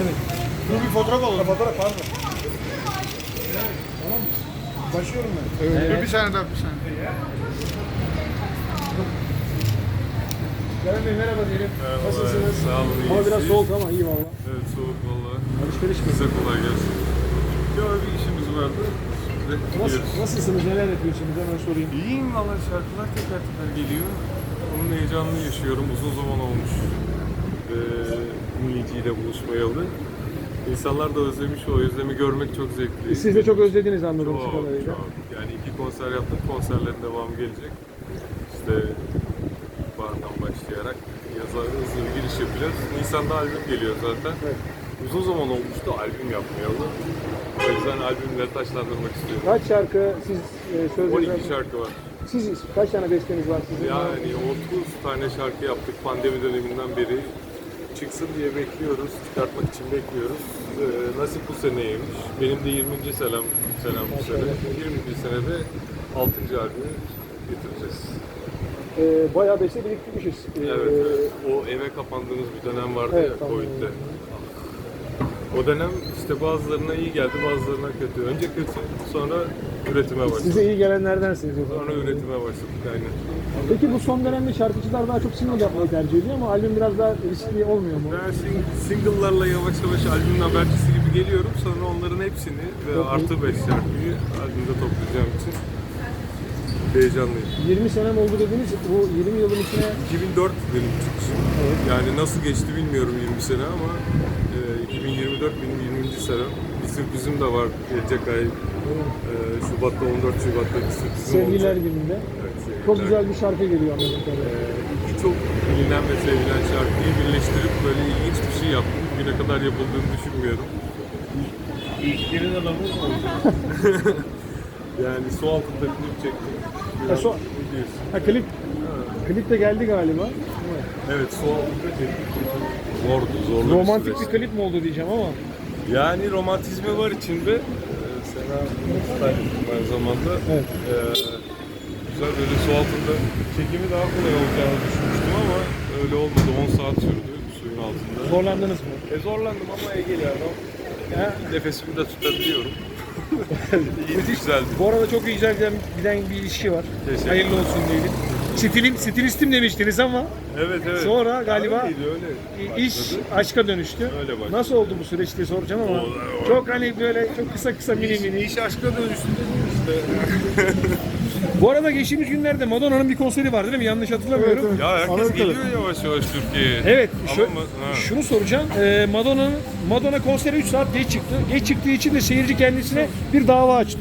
Evet. Dur bir fotoğraf alalım. Fotoğraf pardon. Tamam mı? Başlıyorum ben. Evet. Dur bir saniye daha bir saniye. Kerem Bey merhaba diyelim. Merhabalar, Nasılsınız? sağ olun, Hava biraz soğuk ama iyi valla. Evet soğuk valla. Alışveriş mi? Size kolay gelsin. Ya bir işimiz vardı. Nasıl, nasılsınız? Neler yapıyorsunuz? Hemen sorayım. İyiyim valla şarkılar teker teker geliyor. Onun heyecanını yaşıyorum. Uzun zaman olmuş. Dinleyiciyle buluşmayalı. İnsanlar da özlemiş. O özlemi görmek çok zevkli. Siz de çok özlediniz anladığım çok, kadarıyla. çok. Yani iki konser yaptık. Konserlerin devamı gelecek. İşte bardan başlayarak yaza hızlı bir giriş yapacağız. Nisan'da albüm geliyor zaten. Evet. Uzun zaman olmuştu albüm yapmayalı. O yüzden albümle taşlandırmak istiyorum. Kaç şarkı siz e, sözleri 12 şarkı var. Siz kaç tane besteniz var sizin? Yani 30 tane şarkı yaptık pandemi döneminden beri. Çıksın diye bekliyoruz, çıkartmak için bekliyoruz. Ee, nasip bu seneymiş. Benim de 20. senem, senem bu sene. 20. senede 6. albümü getireceğiz. E, bayağı beste biriktirmişiz. E, Evet, evet. O eve kapandığınız bir dönem vardı Evet, ya tamam. Covid'de. O dönem işte bazılarına iyi geldi, bazılarına kötü. Önce kötü, sonra üretime başladık. Size iyi gelenlerdensiniz o zaman. Sonra üretime başladık aynen. Peki bu son dönemde şarkıcılar daha çok single yapmayı tercih ediyor ama albüm biraz daha riskli olmuyor mu? Ben sing- single'larla yavaş yavaş albümün habercisi gibi geliyorum. Sonra onların hepsini ve artı 5 şarkıyı albümde toplayacağım için heyecanlıyım. 20 senem oldu dediniz. Bu 20 yılın içine 2004 benim çıkışım. Yani nasıl geçti bilmiyorum 20 sene ama e, 2024 benim 20. senem. Bir sürprizim de var gelecek ay. E, Şubat'ta 14 Şubat'ta bir sürprizim Sevgiler olacak. gününde Evet, sevgiler. çok güzel bir şarkı geliyor anladığım kadarıyla. iki çok bilinen ve sevilen şarkıyı birleştirip böyle ilginç bir şey yaptım. Bugüne kadar yapıldığını düşünmüyorum. İlklerin adamı Yani su altında klip çektim. Su- biliyorsun. Ha klip, klip de geldi galiba. Evet su altında çektik. Zordu, zorlu Romantik bir süreçti. klip mi oldu diyeceğim ama. Yani romantizmi var içinde. Ee, Sena Style aynı zamanda. Evet. Ee, güzel böyle su altında çekimi daha kolay olacağını düşünmüştüm ama öyle olmadı. 10 saat sürdü suyun altında. Zorlandınız mı? E zorlandım ama Ege'li adam. Ha? Nefesimi de tutabiliyorum. İyi, güzeldi. Bu arada çok güzel giden giden bir ilişki var. Teşekkür Hayırlı olsun diyelim. Stilim, stilistim demiştiniz ama Evet evet. Sonra galiba Öyleydi, öyle. iş başladı. aşka dönüştü. Öyle başladı. Nasıl oldu bu süreç diye soracağım ama O- o- çok hani böyle çok kısa kısa mini mini. iş aşka dönüştü dedim işte. Bu arada geçtiğimiz günlerde Madonna'nın bir konseri var değil mi? Yanlış hatırlamıyorum. ya herkes Amerika'da. geliyor yavaş yavaş Türkiye'ye. Evet, Ama şu, ha. şunu soracağım. Ee, Madonna Madonna konseri 3 saat geç çıktı. Geç çıktığı için de seyirci kendisine bir dava açtı.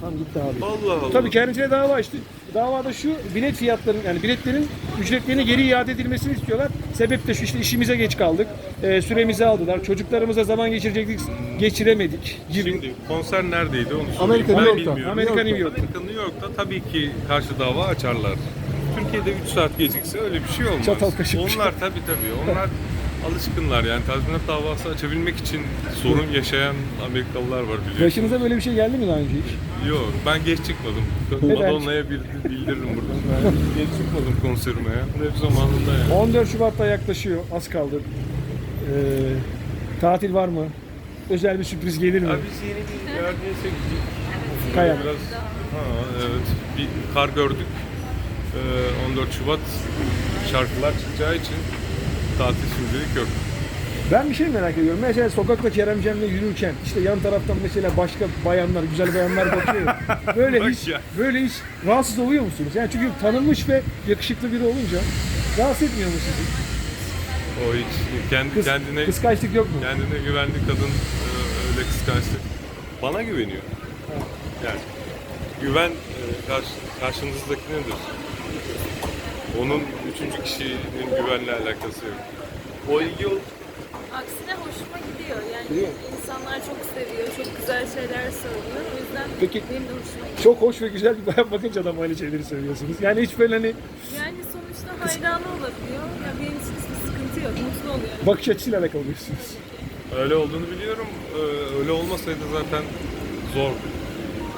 Tamam gitti abi. Allah Allah. Tabii kendisine dava açtı. Davada şu bilet fiyatlarının yani biletlerin ücretlerine geri iade edilmesini istiyorlar. Sebep de şu işte işimize geç kaldık. Ee, süremizi aldılar. Çocuklarımıza zaman geçirecektik. Geçiremedik gibi. Şimdi konser neredeydi onu sorayım. Amerika, ben New York'ta. bilmiyorum. Amerika New York'ta. Amerika New York'ta tabii ki karşı dava açarlar. Türkiye'de 3 saat gecikse öyle bir şey olmaz. Çatal kaşık. Onlar tabii tabii. Onlar alışkınlar yani tazminat davası açabilmek için sorun yaşayan Amerikalılar var biliyorsun. Başınıza böyle bir şey geldi mi daha önce hiç? Yok ben geç çıkmadım. Madonna'ya bildir- bildiririm buradan. Ben geç çıkmadım konserime ya. Hep zamanında yani. 14 Şubat'ta yaklaşıyor. Az kaldı. Ee, tatil var mı? Özel bir sürpriz gelir mi? Ya biz yeni bir Erciyes'e gittik. Kaya. Biraz, ha, evet. Bir kar gördük. Ee, 14 Şubat şarkılar çıkacağı için tatil şimdilik yok. Ben bir şey merak ediyorum. Mesela sokakta Kerem Cem'le yürürken işte yan taraftan mesela başka bayanlar, güzel bayanlar bakıyor. Böyle Bak hiç, ya. böyle hiç rahatsız oluyor musunuz? Yani çünkü tanınmış ve yakışıklı biri olunca rahatsız etmiyor mu sizi? O hiç kendi Kıs, kendine kıskançlık yok mu? kendine güvenli kadın e, öyle kıskançlık. Bana güveniyor. Yani güven e, karşı, karşınızdakinedir. Onun üçüncü kişinin güvenle alakası yok. O ilgi Aksine hoşuma gidiyor. Yani Değil mi? insanlar çok seviyor, çok güzel şeyler söylüyor. O yüzden Peki- benim de hoşuma gidiyor. Çok hoş ve güzel bir bayan bakınca da aynı şeyleri söylüyorsunuz. Yani hiç böyle hani Yani sonuçta hayranı olabiliyor. Ya benim için hiçbir sıkıntı yok. Mutlu oluyorum. bakış açısıyla alakalı diyorsunuz. Öyle olduğunu biliyorum. Ee, Öyle olmasaydı zaten zor.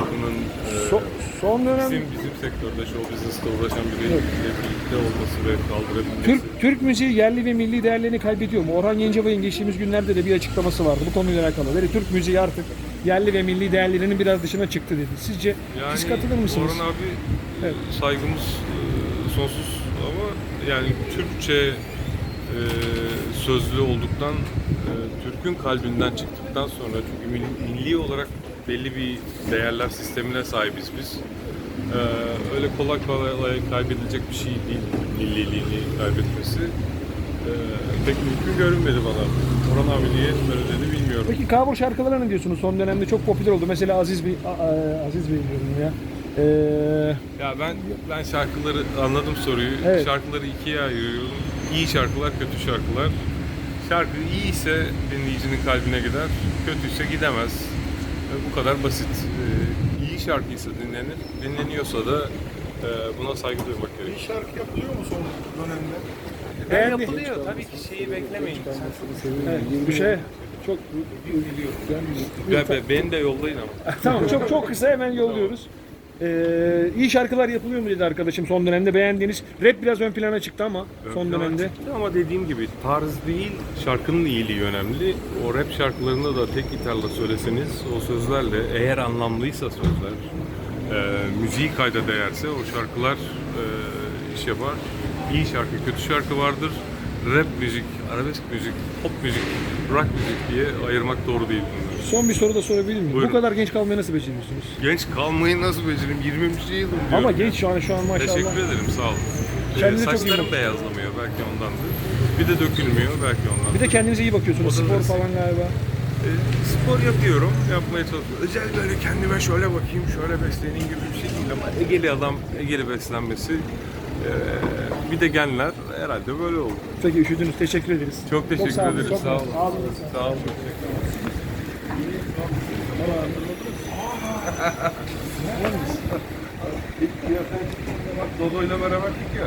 Bunun e, So- son dönem bizim bizim sektörde show business'ta uğraşan biriyle birlikte olması ve kaldırabilmesi. Türk, Türk müziği yerli ve milli değerlerini kaybediyor mu? Orhan Gencebay'ın geçtiğimiz günlerde de bir açıklaması vardı bu konuyla alakalı. Böyle Türk müziği artık yerli ve milli değerlerinin biraz dışına çıktı dedi. Sizce siz katılır mısınız? Orhan abi Evet. saygımız e, sonsuz ama yani Türkçe e, sözlü olduktan e, Türk'ün kalbinden çıktıktan sonra çünkü milli, milli olarak belli bir değerler sistemine sahibiz biz. E, öyle kolay kolay kaybedilecek bir şey değil milliliğini kaybetmesi. E, pek mümkün görünmedi bana. Orhan abi niye böyle dedi bilmiyorum. Peki cover şarkılara ne diyorsunuz? Son dönemde çok popüler oldu. Mesela Aziz Bey, A- A- Aziz Bey diyorum ya. Ee, Ya ben ben şarkıları anladım soruyu. Evet. Şarkıları ikiye ayırıyorum. İyi şarkılar, kötü şarkılar. Şarkı iyiyse dinleyicinin kalbine gider, kötüyse gidemez. E, bu kadar basit. E, iyi şarkıysa dinlenir, dinleniyorsa da e, buna saygı duymak Bir gerekir. şarkı yapılıyor mu son dönemde? beğendi. Yapılıyor tabii ki şeyi beklemeyin. Evet, bu şey çok Ben, ben, beni de yollayın ama. tamam çok çok kısa hemen yolluyoruz. Ee, iyi şarkılar yapılıyor mu dedi arkadaşım son dönemde beğendiğiniz. Rap biraz ön plana çıktı ama son dönemde. Ama dediğim gibi tarz değil, şarkının iyiliği önemli. O rap şarkılarında da tek gitarla söyleseniz o sözlerle eğer anlamlıysa sözler, e, müziği kayda değerse o şarkılar e, iş yapar. İyi şarkı, kötü şarkı vardır. Rap müzik, arabesk müzik, pop müzik, rock müzik diye ayırmak doğru değil bunları. Son bir soru da sorabilir miyim? Buyurun. Bu kadar genç kalmayı nasıl beceriyorsunuz? Genç kalmayı nasıl becereyim? 20. yılım diyorum. Ama genç şu an şu an maşallah. Teşekkür ederim sağ olun. Ee, Kendine çok iyi saçlarım bak. beyazlamıyor belki ondandır. Bir de dökülmüyor belki ondan. Bir de kendinize iyi bakıyorsunuz. O da Spor nasıl? falan galiba. E, spor yapıyorum, yapmaya çalışıyorum. Özel böyle kendime şöyle bakayım, şöyle besleneyim gibi bir şey değil ama Egeli adam, Egeli beslenmesi e, bir de genler herhalde böyle oldu. Peki üşüdünüz. Teşekkür ederiz. Çok teşekkür sağ olun, ederim. çok Sağ olun. Ağzınıza sağlık. Sağ olun. Dodo'yla beraber gidiyor.